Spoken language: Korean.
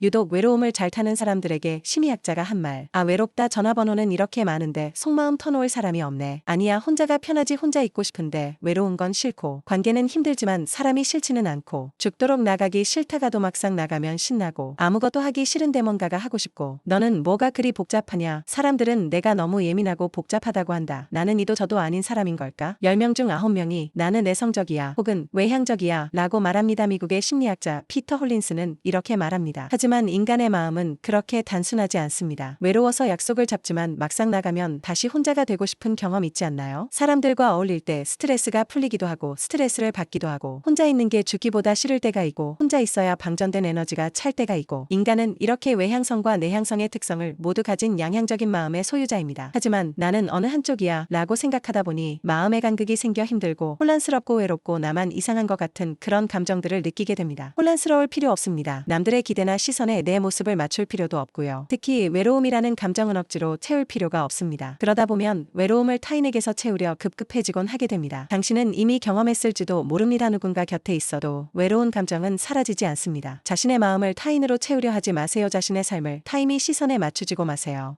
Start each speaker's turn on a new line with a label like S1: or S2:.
S1: 유독 외로움을 잘 타는 사람들에게 심리학자가 한 말. 아, 외롭다 전화번호는 이렇게 많은데 속마음 터놓을 사람이 없네. 아니야, 혼자가 편하지 혼자 있고 싶은데 외로운 건 싫고 관계는 힘들지만 사람이 싫지는 않고 죽도록 나가기 싫다가도 막상 나가면 신나고 아무것도 하기 싫은데 뭔가가 하고 싶고 너는 뭐가 그리 복잡하냐? 사람들은 내가 너무 예민하고 복잡하다고 한다. 나는 이도 저도 아닌 사람인 걸까? 10명 중 9명이 나는 내성적이야 혹은 외향적이야 라고 말합니다. 미국의 심리학자 피터 홀린스는 이렇게 말합니다. 하지만 인간의 마음은 그렇게 단순하지 않습니다. 외로워서 약속을 잡지만 막상 나가면 다시 혼자가 되고 싶은 경험 있지 않나요? 사람들과 어울릴 때 스트레스가 풀리기도 하고 스트레스를 받기도 하고 혼자 있는 게 죽기보다 싫을 때가 있고 혼자 있어야 방전된 에너지가 찰 때가 있고 인간은 이렇게 외향성과 내향성의 특성을 모두 가진 양향적인 마음의 소유자입니다. 하지만 나는 어느 한쪽이야 라고 생각하다 보니 마음의 간극이 생겨 힘들고 혼란스럽고 외롭고 나만 이상한 것 같은 그런 감정들을 느끼게 됩니다. 혼란스러울 필요 없습니다. 남들의 기대나 시선 에 내 모습을 맞출 필요도 없고요. 특히 외로움이라는 감정은 억지로 채울 필요가 없습니다. 그러다 보면 외로움을 타인에게서 채우려 급급해지곤 하게 됩니다. 당신은 이미 경험했을지도 모릅니다. 누군가 곁에 있어도 외로운 감정은 사라지지 않습니다. 자신의 마음을 타인으로 채우려 하지 마세요. 자신의 삶을 타인의 시선에 맞추지고 마세요.